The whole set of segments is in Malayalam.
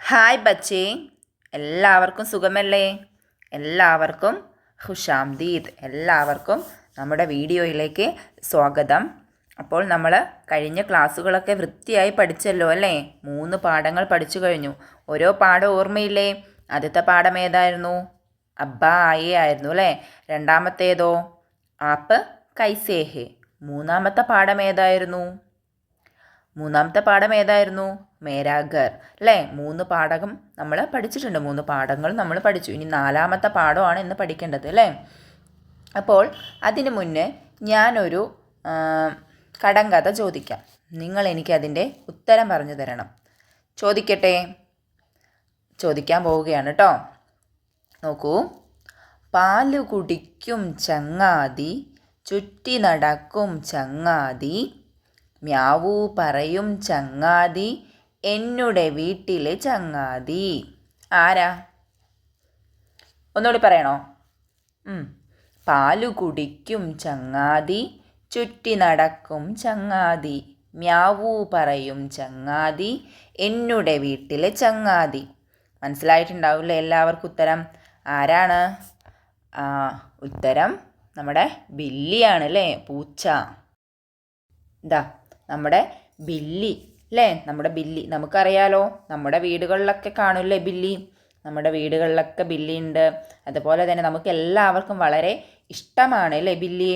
ഹായ് ബച്ചേ. എല്ലാവർക്കും സുഖമല്ലേ? എല്ലാവർക്കും ഹുഷാംദീദ് എല്ലാവർക്കും നമ്മുടെ വീഡിയോയിലേക്ക് സ്വാഗതം. അപ്പോൾ നമ്മൾ കഴിഞ്ഞ ക്ലാസ്സുകളൊക്കെ വൃത്തിയായി പഠിച്ചല്ലോ അല്ലേ? മൂന്ന് പാഠങ്ങൾ പഠിച്ചു കഴിഞ്ഞു. ഓരോ പാഠം ഓർമ്മയില്ലേ? ആദ്യത്തെ പാഠം ഏതായിരുന്നു? അബ്ബ ആയേ ആയിരുന്നു അല്ലേ? രണ്ടാമത്തേതോ? ആപ്പ് കൈസേഹേ. മൂന്നാമത്തെ പാഠം ഏതായിരുന്നു? മൂന്നാമത്തെ പാഠം ഏതായിരുന്നു? മേരാഗർ. അല്ലേ മൂന്ന് പാഠകം നമ്മൾ പഠിച്ചിട്ടുണ്ട്. മൂന്ന് പാഠങ്ങൾ നമ്മൾ പഠിച്ചു. ഇനി നാലാമത്തെ പാഠമാണ് ഇന്ന് പഠിക്കേണ്ടത് അല്ലേ അപ്പോൾ അതിന് മുന്നേ ഞാനൊരു കടം കടങ്കഥ ചോദിക്കാം. നിങ്ങൾ എനിക്ക് അതിന്റെ ഉത്തരം പറഞ്ഞു തരണം. ചോദിക്കട്ടെ? ചോദിക്കാൻ പോവുകയാണ് കേട്ടോ നോക്കൂ. പാൽ കുടിക്കും ചങ്ങാതി ചുറ്റി നടക്കും ചങ്ങാതി മ്യാവൂ പറയും ചങ്ങാതി എന്നുടെ വീട്ടിലെ ചങ്ങാതി. ആരാ? ഒന്നുകൂടി പറയണോ. പാലു കുടിക്കും ചങ്ങാതി ചുറ്റി നടക്കും ചങ്ങാതി. മ്യാവൂ പറയും ചങ്ങാതി എന്നുടെ വീട്ടിലെ ചങ്ങാതി. മനസ്സിലായിട്ടുണ്ടാവില്ലേ എല്ലാവർക്കും ഉത്തരം? ആരാണ്? ഉത്തരം നമ്മുടെ ബില്ലിയാണ് അല്ലേ പൂച്ച. ഇതാ നമ്മുടെ ബില്ലി അല്ലേ നമ്മുടെ ബില്ലി. നമുക്കറിയാലോ നമ്മുടെ വീടുകളിലൊക്കെ കാണില്ലേ ബില്ലി? നമ്മുടെ വീടുകളിലൊക്കെ ബില്ലി ഉണ്ട്. അതുപോലെ തന്നെ നമുക്ക് എല്ലാവർക്കും വളരെ ഇഷ്ടമാണ് അല്ലേ ബില്ലി?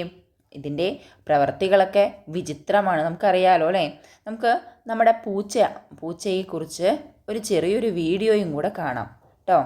ഇതിന്റെ പ്രവർത്തികളൊക്കെ വിചിത്രമാണ് നമുക്കറിയാലോ അല്ലേ നമുക്ക് നമ്മുടെ പൂച്ച പൂച്ചയെക്കുറിച്ച് ഒരു ചെറിയൊരു വീഡിയോയും കൂടെ കാണാം. കേട്ടോ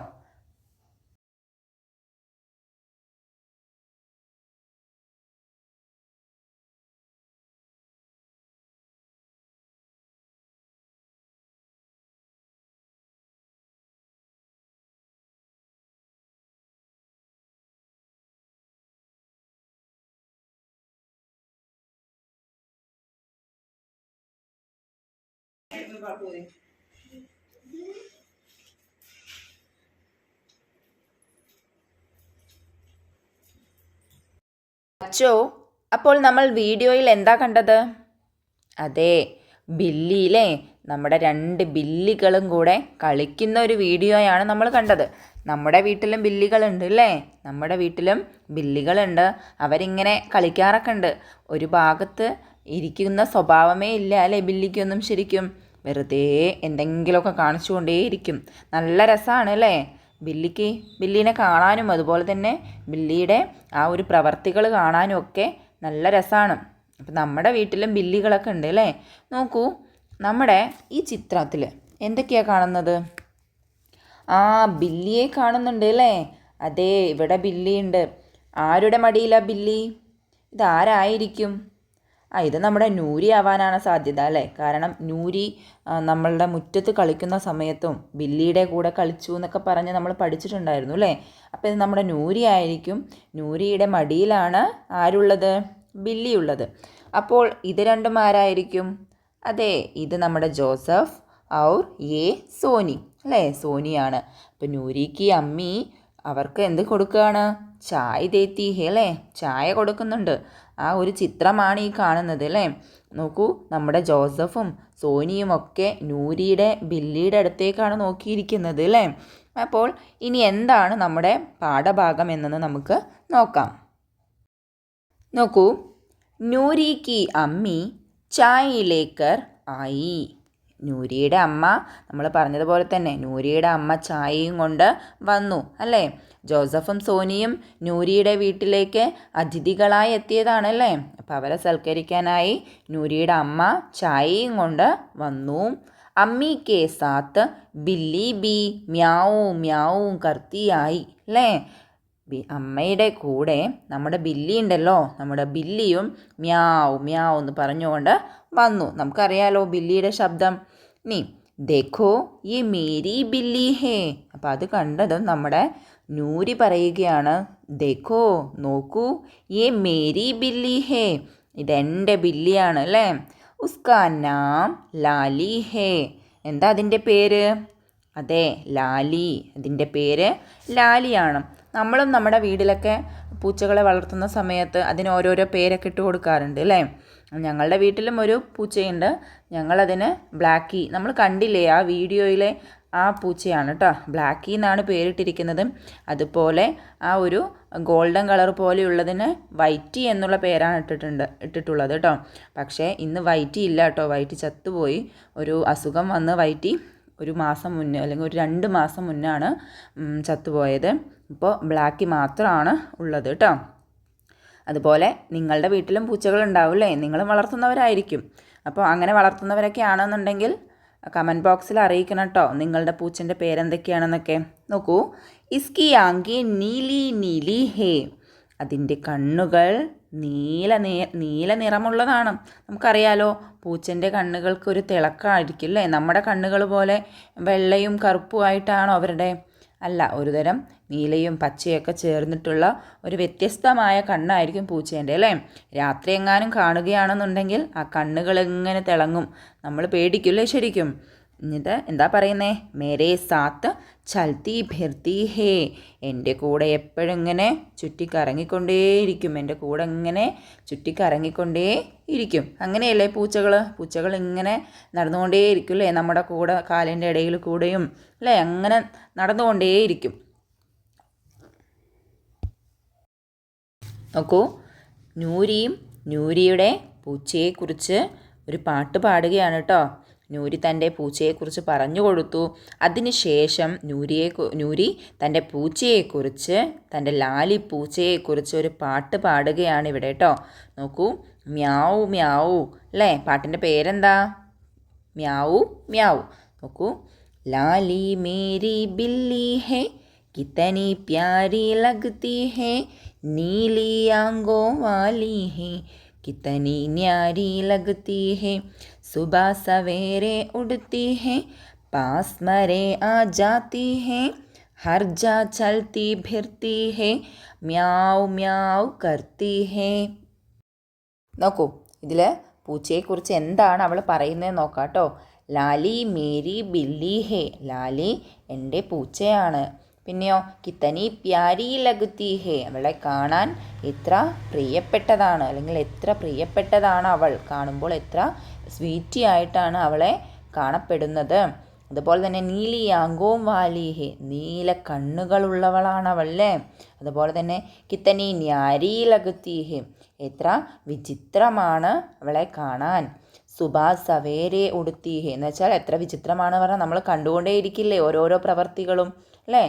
അച്ചോ അപ്പോൾ നമ്മൾ വീഡിയോയിൽ എന്താ കണ്ടത്? അതെ ബില്ലിയിലെ നമ്മുടെ രണ്ട് ബില്ലികളും കൂടെ കളിക്കുന്ന ഒരു വീഡിയോയാണ് നമ്മൾ കണ്ടത്. നമ്മുടെ വീട്ടിലും ബില്ലികളുണ്ട് അല്ലേ? നമ്മുടെ വീട്ടിലും ബില്ലികളുണ്ട്. അവരിങ്ങനെ കളിക്കാറൊക്കെ ഉണ്ട്. ഒരു ഭാഗത്ത് ഇരിക്കുന്ന സ്വഭാവമേ ഇല്ല അല്ലേ ബില്ലിക്കൊന്നും ശരിക്കും? വെറുതെ എന്തെങ്കിലുമൊക്കെ കാണിച്ചുകൊണ്ടേയിരിക്കും. നല്ല രസമാണ് അല്ലേ ബില്ലിക്ക് ബില്ലിനെ കാണാനും അതുപോലെ തന്നെ ബില്ലിയുടെ ആ ഒരു പ്രവർത്തികൾ കാണാനും ഒക്കെ നല്ല രസമാണ് അപ്പം നമ്മുടെ വീട്ടിലും ബില്ലികളൊക്കെ ഉണ്ട് അല്ലേ? നോക്കൂ നമ്മുടെ ഈ ചിത്രത്തിൽ എന്തൊക്കെയാണ് കാണുന്നത്? ആ ബില്ലിയെ കാണുന്നുണ്ട് അല്ലേ? അതെ ഇവിടെ ബില്ലിയുണ്ട്. ആരുടെ മടിയിലാണ് ബില്ലി? ഇതാരായിരിക്കും? ആ ഇത് നമ്മുടെ നൂരി ആവാനാണ് സാധ്യത അല്ലേ? കാരണം നൂരി നമ്മളുടെ മുറ്റത്ത് കളിക്കുന്ന സമയത്തും ബില്ലിയുടെ കൂടെ കളിച്ചു എന്നൊക്കെ പറഞ്ഞ് നമ്മൾ പഠിച്ചിട്ടുണ്ടായിരുന്നു അല്ലേ? അപ്പോൾ ഇത് നമ്മുടെ നൂരി ആയിരിക്കും. നൂരിയുടെ മടിയിലാണ് ആരുള്ളത്? ബില്ലിയുള്ളത്. അപ്പോൾ ഇത് രണ്ടും ആരായിരിക്കും? അതെ ഇത് നമ്മുടെ ജോസഫ് ഔർ എ സോനി അല്ലേ? സോനിയാണ്. അപ്പോൾ നൂരിക്ക് അമ്മി അവർക്ക് എന്ത് കൊടുക്കുകയാണ്? ചായ തേത്തി അല്ലേ? ചായ കൊടുക്കുന്നുണ്ട്. ആ ഒരു ചിത്രമാണ് ഈ കാണുന്നത് അല്ലേ? നോക്കൂ നമ്മുടെ ജോസഫും സോനിയും ഒക്കെ നൂരിയുടെ ബില്ലിയുടെ അടുത്തേക്കാണ് നോക്കിയിരിക്കുന്നത് അല്ലേ? അപ്പോൾ ഇനി എന്താണ് നമ്മുടെ പാഠഭാഗം എന്നത് നമുക്ക് നോക്കാം. നോക്കൂ നൂരി കി അമ്മി ചായയിലേക്കർ ആയി. നൂരിയുടെ അമ്മ നമ്മൾ പറഞ്ഞതുപോലെ തന്നെ നൂരിയുടെ അമ്മ ചായയും കൊണ്ട് വന്നു അല്ലേ? ജോസഫും സോനിയും നൂരിയുടെ വീട്ടിലേക്ക് അതിഥികളായി എത്തിയതാണല്ലേ അപ്പം അവരെ സൽക്കരിക്കാനായി നൂരിയുടെ അമ്മ ചായയും കൊണ്ട് വന്നു. അമ്മി കെ സാത്ത് ബില്ലി ബി മ്യാവും മ്യാവും കർത്തിയായി അല്ലേ? അമ്മയുടെ കൂടെ നമ്മുടെ ബില്ലി ഉണ്ടല്ലോ നമ്മുടെ ബില്ലിയും മ്യാവ് മ്യാവ് എന്ന് പറഞ്ഞുകൊണ്ട് വന്നു. നമുക്കറിയാലോ ബില്ലിയുടെ ശബ്ദം. നീ ദേഖോ ഈ മേരി ബില്ലി ഹേ. അപ്പം അത് കണ്ടതും നമ്മുടെ നൂരി പറയുകയാണ് ദേഖോ നോക്കൂ ഈ മേരി ബില്ലി ഹേ. ഇതെന്റെ ബില്ലിയാണ് അല്ലേ? ഉസ്കാ നാം ലാലി ഹേ. എന്താ അതിന്റെ പേര്? അതെ ലാലി. അതിന്റെ പേര് ലാലിയാണ്. നമ്മളും നമ്മുടെ വീട്ടിലൊക്കെ പൂച്ചകളെ വളർത്തുന്ന സമയത്ത് അതിന് ഓരോരോ പേരൊക്കെ ഇട്ട് കൊടുക്കാറുണ്ട് അല്ലേ? ഞങ്ങളുടെ വീട്ടിലും ഒരു പൂച്ചയുണ്ട്. ഞങ്ങളതിന് ബ്ലാക്കി. നമ്മൾ കണ്ടില്ലേ ആ വീഡിയോയിലെ ആ പൂച്ചയാണ് കേട്ടോ ബ്ലാക്കി എന്നാണ് പേരിട്ടിരിക്കുന്നത്. അതുപോലെ ആ ഒരു ഗോൾഡൻ കളർ പോലെയുള്ളതിന് വൈറ്റി എന്നുള്ള പേരാണ് ഇട്ടിട്ടുണ്ട് ഇട്ടിട്ടുള്ളത് കേട്ടോ പക്ഷേ ഇന്ന് വൈറ്റി ഇല്ല കേട്ടോ വൈറ്റി ചത്തുപോയി. ഒരു അസുഖം വന്ന് വൈറ്റി ഒരു മാസം മുന്നേ അല്ലെങ്കിൽ ഒരു രണ്ട് മാസം മുന്നേ ആണ് ചത്തുപോയത്. ഇപ്പോൾ ബ്ലാക്കി മാത്രമാണ് ഉള്ളത് കേട്ടോ അതുപോലെ നിങ്ങളുടെ വീട്ടിലും പൂച്ചകൾ ഉണ്ടാവില്ലേ? നിങ്ങളും വളർത്തുന്നവരായിരിക്കും. അപ്പോൾ അങ്ങനെ വളർത്തുന്നവരൊക്കെ ആണെന്നുണ്ടെങ്കിൽ കമന്റ് ബോക്സിൽ അറിയിക്കണം കേട്ടോ നിങ്ങളുടെ പൂച്ചന്റെ പേരെന്തൊക്കെയാണെന്നൊക്കെ. നോക്കൂ. ഇസ്കി ആങ്കി നീലി നീലി ഹേ. അതിന്റെ കണ്ണുകൾ നീല നീ നീല നിറമുള്ളതാണ്. നമുക്കറിയാലോ പൂച്ചന്റെ കണ്ണുകൾക്ക് ഒരു തിളക്കമായിരിക്കും അല്ലേ നമ്മുടെ കണ്ണുകൾ പോലെ വെള്ളയും കറുപ്പുമായിട്ടാണോ അവരുടെ? അല്ല ഒരുതരം നീലയും പച്ചയൊക്കെ ചേർന്നിട്ടുള്ള ഒരു വ്യത്യസ്തമായ കണ്ണായിരിക്കും പൂച്ചേന്റെ അല്ലേ? രാത്രി എങ്ങാനും കാണുകയാണെന്നുണ്ടെങ്കിൽ ആ കണ്ണുകൾ എങ്ങനെ തിളങ്ങും? നമ്മൾ പേടിക്കില്ലേ ശരിക്കും? എന്നിട്ട് എന്താ പറയുന്നേ? മേരേ സാത്ത് ചൽത്തി ഭർത്തി ഹേ. എന്റെ കൂടെ എപ്പോഴും ഇങ്ങനെ ചുറ്റിക്കറങ്ങിക്കൊണ്ടേയിരിക്കും? എന്റെ കൂടെ ഇങ്ങനെ ചുറ്റിക്കറങ്ങിക്കൊണ്ടേ ഇരിക്കും? അങ്ങനെയല്ലേ പൂച്ചകൾ? പൂച്ചകൾ ഇങ്ങനെ നടന്നുകൊണ്ടേയിരിക്കും അല്ലേ? നമ്മുടെ കൂടെ കാലിന്റെ ഇടയിൽ കൂടെയും അല്ലേ? അങ്ങനെ നടന്നുകൊണ്ടേയിരിക്കും. നോക്കൂ. നൂരിയും നൂരിയുടെ പൂച്ചയെക്കുറിച്ച് ഒരു പാട്ട് പാടുകയാണ് കേട്ടോ. നൂരി തൻ്റെ പൂച്ചയെക്കുറിച്ച് പറഞ്ഞു കൊടുത്തു അതിനുശേഷം നൂരിയെ നൂരി തൻ്റെ പൂച്ചയെക്കുറിച്ച് തൻ്റെ ലാലി പൂച്ചയെക്കുറിച്ച് ഒരു പാട്ട് പാടുകയാണ് ഇവിടെ കേട്ടോ നോക്കൂ മ്യാവു മ്യാവു അല്ലേ പാട്ടിൻ്റെ പേരെന്താ മ്യാവു മ്യാവു നോക്കൂ ലാലി മേരി ബില്ലി ഹേ കിത്തനി പ്യാരി ലഗ്തി ഹേ നീലി ആങ്കോ വാലി ഹേ कितनी न्यारी लगती है सुबह सवेरे उड़ती है पास मरे आ जाती है हर जा चलती फिरती है മ്യാവ് മ്യാവ് കർത്തി ഹേ നോക്കൂ ഇതിൽ പൂച്ചയെക്കുറിച്ച് എന്താണ് അവൾ പറയുന്നത് നോക്കാം കേട്ടോ ലാലി മേരി ബില്ലി ഹേ ലാലി എൻ്റെ പൂച്ചയാണ് പിന്നെയോ കിത്തനി പ്യാരി ലഗുത്തി ഹേ അവളെ കാണാൻ എത്ര പ്രിയപ്പെട്ടതാണ് അല്ലെങ്കിൽ എത്ര പ്രിയപ്പെട്ടതാണ് അവൾ കാണുമ്പോൾ എത്ര സ്വീറ്റി ആയിട്ടാണ് അവളെ കാണപ്പെടുന്നത്. അതുപോലെ തന്നെ നീലി യാങ്കോം വാലിഹെ നീല കണ്ണുകളുള്ളവളാണ് അവളല്ലേ അതുപോലെ തന്നെ കിത്തനി ന്യാരി ലഗുത്തീഹെ എത്ര വിചിത്രമാണ് അവളെ കാണാൻ. സുഭാ സവേരെ ഉടുത്തീഹെ എന്ന് വെച്ചാൽ എത്ര വിചിത്രമാണ് പറഞ്ഞാൽ നമ്മൾ കണ്ടുകൊണ്ടേയിരിക്കില്ലേ ഓരോരോ പ്രവർത്തികളും അല്ലേ?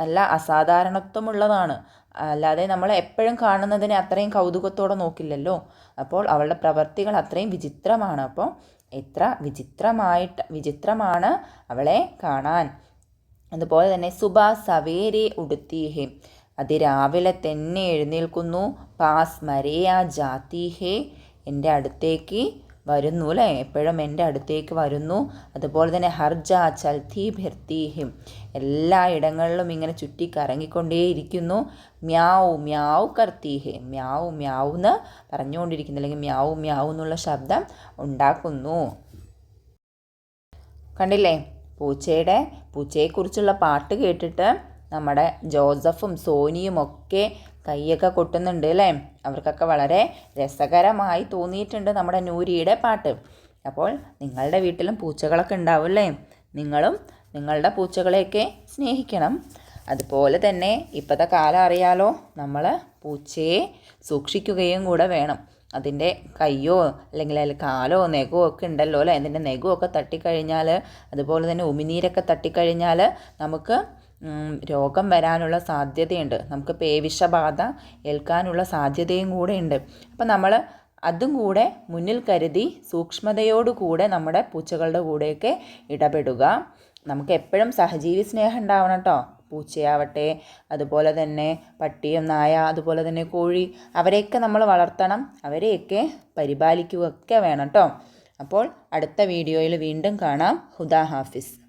നല്ല അസാധാരണത്വമുള്ളതാണ്. അല്ലാതെ നമ്മൾ എപ്പോഴും കാണുന്നതിനെ അത്രയും കൗതുകത്തോടെ നോക്കില്ലല്ലോ. അപ്പോൾ അവളുടെ പ്രവർത്തികൾ അത്രയും വിചിത്രമാണ്. അപ്പോൾ എത്ര വിചിത്രമായിട്ട് വിചിത്രമാണ് അവളെ കാണാൻ. അതുപോലെ തന്നെ സുബ സവേരെ ഉടുത്തീഹേ അതിരാവിലെ തന്നെ എഴുന്നേൽക്കുന്നു. പാസ് മരേയാ ജാത്തീഹേ എന്റെ അടുത്തേക്ക് വരുന്നു അല്ലേ എപ്പോഴും എന്റെ അടുത്തേക്ക് വരുന്നു. അതുപോലെ തന്നെ ഹർജ ചൽത്തി ഭർത്തീഹിം. എല്ലാ ഇടങ്ങളിലും ഇങ്ങനെ ചുറ്റി കറങ്ങിക്കൊണ്ടേയിരിക്കുന്നു മ്യാവു മ്യാവു കർത്തിഹെ. മ്യാവു മ്യാവു എന്ന് പറഞ്ഞുകൊണ്ടിരിക്കുന്നു. അല്ലെങ്കിൽ മ്യാവു മ്യാവു എന്നുള്ള ശബ്ദം ഉണ്ടാക്കുന്നു. കണ്ടില്ലേ? പൂച്ചയുടെ പൂച്ചയെക്കുറിച്ചുള്ള പാട്ട് കേട്ടിട്ട് നമ്മുടെ ജോസഫും സോനിയും ഒക്കെ കൈയൊക്കെ കൊട്ടുന്നുണ്ട് അല്ലേ? അവർക്കൊക്കെ വളരെ രസകരമായി തോന്നിയിട്ടുണ്ട് നമ്മുടെ നൂരിയുടെ പാട്ട്. അപ്പോൾ നിങ്ങളുടെ വീട്ടിലും പൂച്ചകളൊക്കെ ഉണ്ടാവും അല്ലേ? നിങ്ങളും നിങ്ങളുടെ പൂച്ചകളെയൊക്കെ സ്നേഹിക്കണം. അതുപോലെ തന്നെ ഇപ്പോഴത്തെ കാലം അറിയാലോ നമ്മൾ പൂച്ചയെ സൂക്ഷിക്കുകയും കൂടെ വേണം. അതിന്റെ കയ്യോ അല്ലെങ്കിൽ അതിൽ കാലോ നെഗോ ഒക്കെ ഉണ്ടല്ലോ അല്ലേ? അതിന്റെ നെഗോ ഒക്കെ തട്ടിക്കഴിഞ്ഞാൽ അതുപോലെ തന്നെ ഉമിനീരൊക്കെ തട്ടിക്കഴിഞ്ഞാൽ നമുക്ക് രോഗം വരാനുള്ള സാധ്യതയുണ്ട്. നമുക്ക് പേവിഷബാധ ഏൽക്കാനുള്ള സാധ്യതയും കൂടെ ഉണ്ട്. അപ്പം നമ്മൾ അതും കൂടെ മുന്നിൽ കരുതി സൂക്ഷ്മതയോടുകൂടെ നമ്മുടെ പൂച്ചകളുടെ കൂടെയൊക്കെ ഇടപെടുക. നമുക്ക് എപ്പോഴും സഹജീവി സ്നേഹം ഉണ്ടാവണം കേട്ടോ പൂച്ചയാവട്ടെ അതുപോലെ തന്നെ പട്ടിയും നായ അതുപോലെ തന്നെ കോഴി അവരെയൊക്കെ നമ്മൾ വളർത്തണം. അവരെയൊക്കെ പരിപാലിക്കുകയൊക്കെ വേണം കേട്ടോ അപ്പോൾ അടുത്ത വീഡിയോയിൽ വീണ്ടും കാണാം. ഹുദാ ഹാഫിസ്.